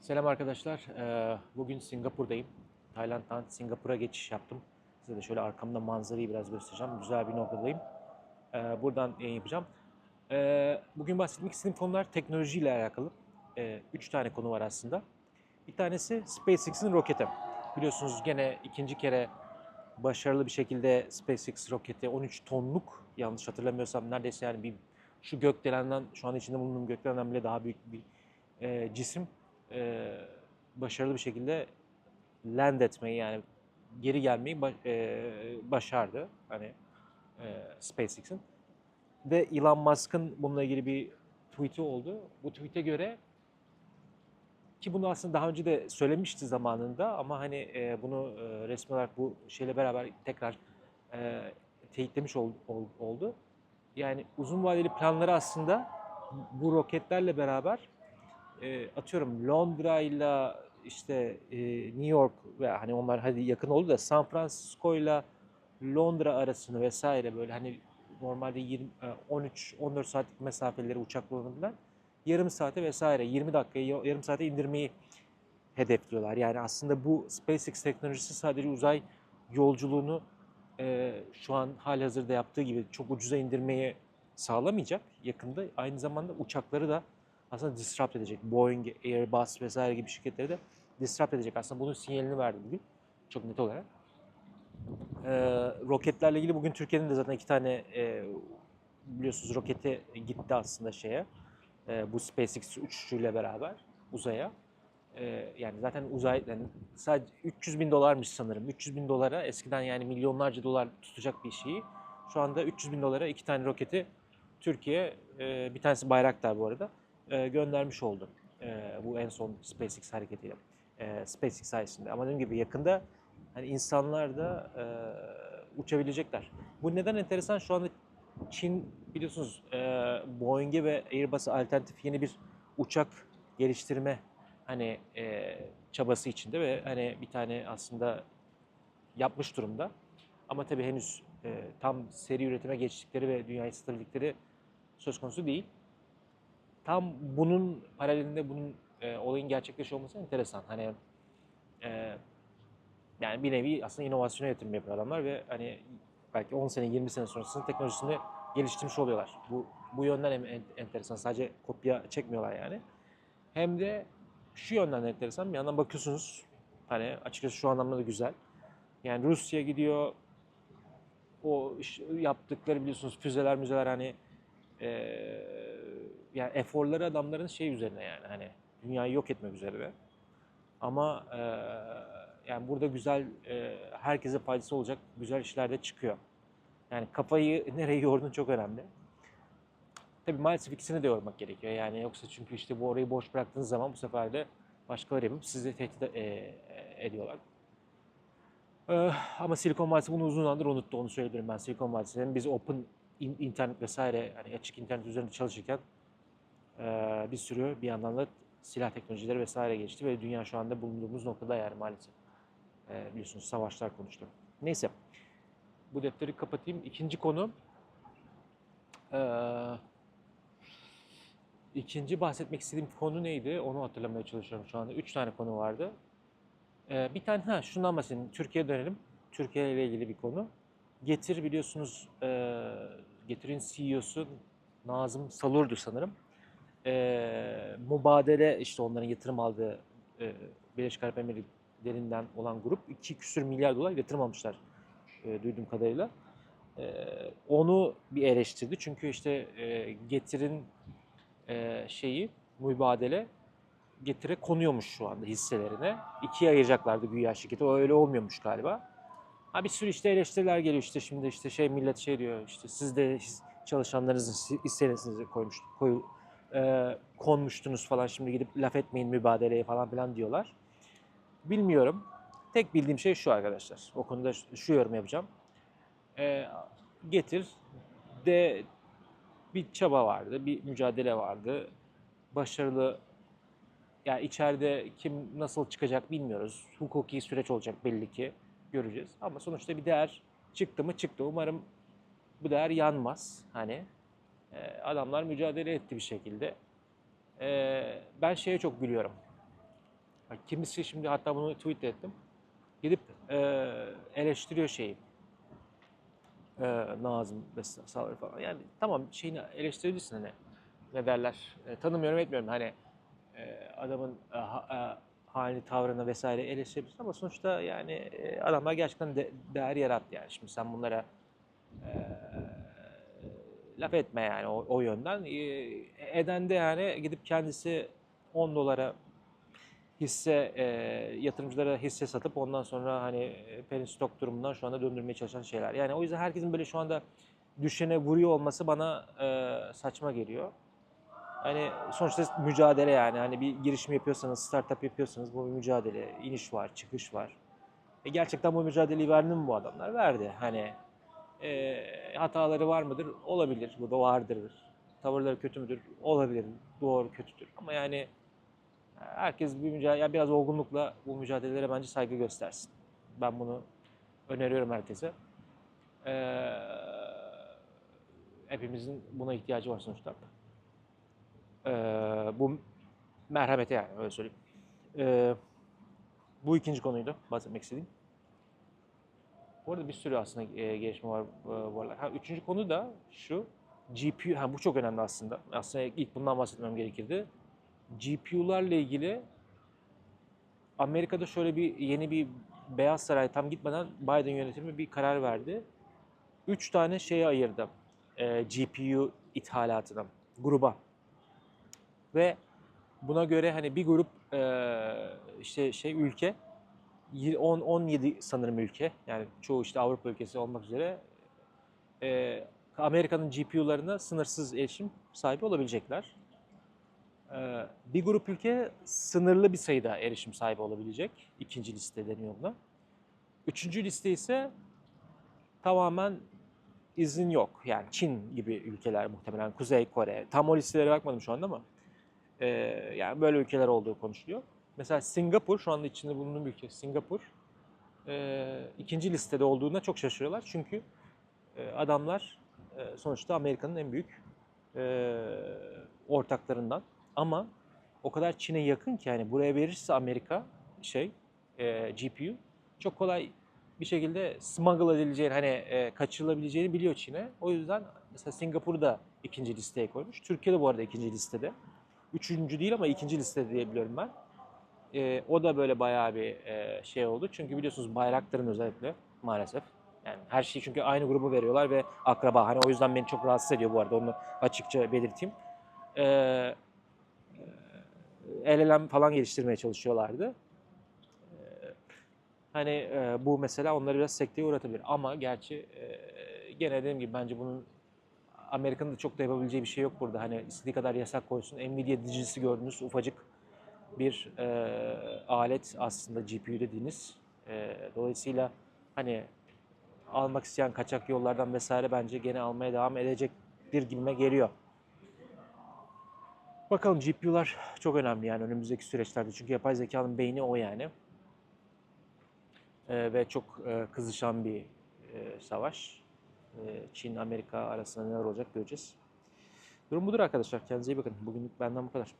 Selam arkadaşlar. Ee, Bugün Singapur'dayım. Tayland'dan Singapur'a geçiş yaptım. Size de şöyle arkamda manzarayı biraz göstereceğim. Güzel bir noktadayım. Ee, Buradan yayın yapacağım. Ee, Bugün bahsetmek istediğim konular teknolojiyle alakalı. Üç tane konu var aslında. Bir tanesi SpaceX'in roketi. Biliyorsunuz gene ikinci kere başarılı bir şekilde SpaceX roketi 13 tonluk yanlış hatırlamıyorsam neredeyse yani bir şu gökdelenden şu an içinde bulunduğum gökdelenden bile daha büyük bir e, cisim e, başarılı bir şekilde land etmeyi yani geri gelmeyi ba- e, başardı hani e, SpaceX'in. Ve Elon Musk'ın bununla ilgili bir tweet'i oldu. Bu tweet'e göre ki bunu aslında daha önce de söylemişti zamanında ama hani e, bunu e, resmi olarak bu şeyle beraber tekrar e, teyitlemiş ol- ol- oldu. Yani uzun vadeli planları aslında bu roketlerle beraber e, atıyorum Londra ile işte e, New York ve hani onlar hadi yakın oldu da San Francisco ile Londra arasını vesaire böyle hani normalde 20 e, 13 14 saatlik mesafeleri uçakla kullanılan yarım saate vesaire 20 dakikayı yarım saate indirmeyi hedefliyorlar. Yani aslında bu SpaceX teknolojisi sadece uzay yolculuğunu e, şu an halihazırda yaptığı gibi çok ucuza indirmeyi sağlamayacak yakında. Aynı zamanda uçakları da aslında disrupt edecek. Boeing, Airbus vesaire gibi şirketleri de disrupt edecek. Aslında bunun sinyalini verdi bugün çok net olarak. Ee, roketlerle ilgili bugün Türkiye'nin de zaten iki tane e, biliyorsunuz roketi gitti aslında şeye. E, bu SpaceX uçuşuyla beraber uzaya. E, yani zaten uzay yani sadece 300 bin dolarmış sanırım. 300 bin dolara eskiden yani milyonlarca dolar tutacak bir şeyi. Şu anda 300 bin dolara iki tane roketi Türkiye, e, bir tanesi Bayraktar bu arada, e, göndermiş oldu. E, bu en son SpaceX hareketiyle. E, SpaceX sayesinde. Ama dediğim gibi yakında hani insanlar da e, uçabilecekler. Bu neden enteresan? Şu anda Çin biliyorsunuz e, Boeing'e ve Airbus'a alternatif yeni bir uçak geliştirme hani e, çabası içinde ve hani bir tane aslında yapmış durumda. Ama tabii henüz e, tam seri üretime geçtikleri ve dünyayı satabilecekleri söz konusu değil. Tam bunun paralelinde bunun e, olayın gerçekleşiyor olması enteresan. Hani e, yani bir nevi aslında inovasyona yatırım yapıyor adamlar ve hani belki 10 sene 20 sene sonrasında teknolojisini geliştirmiş oluyorlar. Bu bu yönden en, en- enteresan. Sadece kopya çekmiyorlar yani. Hem de şu yönden de enteresan. Bir yandan bakıyorsunuz hani açıkçası şu anlamda da güzel. Yani Rusya gidiyor o yaptıkları biliyorsunuz füzeler müzeler hani eee yani eforları adamların şey üzerine yani hani dünyayı yok etmek üzerine. Ama eee, yani burada güzel eee, herkese faydası olacak güzel işler de çıkıyor. Yani kafayı nereye yorduğun çok önemli. Tabii maalesef ikisini de yormak gerekiyor. Yani yoksa çünkü işte bu orayı boş bıraktığınız zaman bu sefer de başkaları yapıp sizi tehdit eee, ediyorlar. Ee, ama Silikon Vadisi bunu uzun zamandır unuttu. Onu söyleyebilirim ben Silikon Vadisi'nin. Biz open in- internet vesaire hani açık internet üzerinde çalışırken eee, bir sürü bir yandan da silah teknolojileri vesaire geçti ve dünya şu anda bulunduğumuz noktada yani maalesef. Eee, biliyorsunuz savaşlar konuştu. Neyse. Bu defteri kapatayım. İkinci konu eee ikinci bahsetmek istediğim konu neydi? Onu hatırlamaya çalışıyorum şu anda. Üç tane konu vardı. Ee, bir tane ha şundan bahsedeyim. Türkiye'ye dönelim. Türkiye ile ilgili bir konu. Getir biliyorsunuz Getir'in CEO'su Nazım Salur'du sanırım. E, Mubadele işte onların yatırım aldığı e, Birleşik Arap Emirlikleri'nden olan grup 2 küsür milyar dolar yatırım almışlar e, duyduğum kadarıyla. E, onu bir eleştirdi. Çünkü işte e, Getir'in e, şeyi mübadele Getir'e konuyormuş şu anda hisselerine. İkiye ayıracaklardı güya şirketi. O öyle olmuyormuş galiba. Ha bir sürü işte eleştiriler geliyor işte şimdi işte şey millet şey diyor işte siz de çalışanlarınızın hissenizi koymuş koy, e, konmuştunuz falan şimdi gidip laf etmeyin mübadeleye falan filan diyorlar. Bilmiyorum. Tek bildiğim şey şu arkadaşlar. O konuda şu yorum yapacağım. E, getir de bir çaba vardı, bir mücadele vardı. Başarılı yani içeride kim nasıl çıkacak bilmiyoruz. Hukuki süreç olacak belli ki. Göreceğiz. Ama sonuçta bir değer çıktı mı çıktı. Umarım bu değer yanmaz. Hani e, adamlar mücadele etti bir şekilde. E, ben şeye çok gülüyorum. Kimisi şimdi hatta bunu tweet ettim. Gidip e, eleştiriyor şeyi. E, Nazım vesaire falan. Yani tamam şeyini eleştirebilirsin hani. Ne derler? E, tanımıyorum etmiyorum. Hani e, adamın e, ha- halini, tavrını vesaire eleştirebilirsin ama sonuçta yani adamlar gerçekten de, değer yarattı yani. Şimdi sen bunlara e, laf etme yani o, o yönden. E, eden de yani gidip kendisi 10 dolara hisse e, yatırımcılara hisse satıp ondan sonra hani e, penny stock durumundan şu anda döndürmeye çalışan şeyler. Yani o yüzden herkesin böyle şu anda düşene vuruyor olması bana e, saçma geliyor. Hani sonuçta mücadele yani hani bir girişim yapıyorsanız, startup yapıyorsanız bu bir mücadele, iniş var, çıkış var. E gerçekten bu mücadeleyi verdi mi bu adamlar? Verdi. Hani e, hataları var mıdır? Olabilir. Bu da vardır. Tavırları kötü müdür? Olabilir. Doğru, kötüdür. Ama yani herkes bir mücadele, yani biraz olgunlukla bu mücadelelere bence saygı göstersin. Ben bunu öneriyorum herkese. Ee, hepimizin buna ihtiyacı var sonuçta. Ee, bu merhamete yani öyle söyleyeyim. Ee, bu ikinci konuydu bahsetmek istediğim. Bu arada bir sürü aslında e, gelişme var e, bu aralar. Ha, üçüncü konu da şu. GPU, ha, bu çok önemli aslında. Aslında ilk bundan bahsetmem gerekirdi. GPU'larla ilgili Amerika'da şöyle bir yeni bir Beyaz Saray tam gitmeden Biden yönetimi bir karar verdi. Üç tane şeye ayırdı e, GPU ithalatına, gruba. Ve buna göre hani bir grup e, işte şey ülke 10 17 sanırım ülke yani çoğu işte Avrupa ülkesi olmak üzere e, Amerika'nın GPU'larına sınırsız erişim sahibi olabilecekler. Ee, bir grup ülke sınırlı bir sayıda erişim sahibi olabilecek. İkinci liste deniyor buna. Üçüncü liste ise tamamen izin yok. Yani Çin gibi ülkeler muhtemelen, Kuzey Kore. Tam o listelere bakmadım şu anda ama e, yani böyle ülkeler olduğu konuşuluyor. Mesela Singapur, şu anda içinde bulunduğum ülke Singapur. e, ikinci listede olduğuna çok şaşırıyorlar. Çünkü e, adamlar e, sonuçta Amerika'nın en büyük e, ortaklarından. Ama o kadar Çin'e yakın ki yani buraya verirse Amerika şey e, GPU çok kolay bir şekilde smuggle edileceğini hani e, kaçırılabileceğini biliyor Çin'e. O yüzden mesela Singapur'u da ikinci listeye koymuş. Türkiye de bu arada ikinci listede. Üçüncü değil ama ikinci listede diye biliyorum ben. E, o da böyle bayağı bir e, şey oldu. Çünkü biliyorsunuz Bayraktar'ın özellikle maalesef. Yani her şeyi çünkü aynı grubu veriyorlar ve akraba. Hani o yüzden beni çok rahatsız ediyor bu arada onu açıkça belirteyim. Ee, LLM falan geliştirmeye çalışıyorlardı. Ee, Hani e, bu mesela onları biraz sekteye uğratabilir. Ama gerçi e, gene dediğim gibi bence bunun Amerika'nın da çok da yapabileceği bir şey yok burada. Hani istediği kadar yasak koysun. Nvidia dicisi gördüğünüz ufacık bir e, alet aslında GPU dediğiniz. E, dolayısıyla hani almak isteyen kaçak yollardan vesaire bence gene almaya devam edecektir gibime geliyor. Bakalım GPU'lar çok önemli yani önümüzdeki süreçlerde. Çünkü yapay zekanın beyni o yani. Ee, ve çok e, kızışan bir e, savaş. E, Çin, Amerika arasında neler olacak göreceğiz. Durum budur arkadaşlar. Kendinize iyi bakın. Bugünlük benden bu kadar.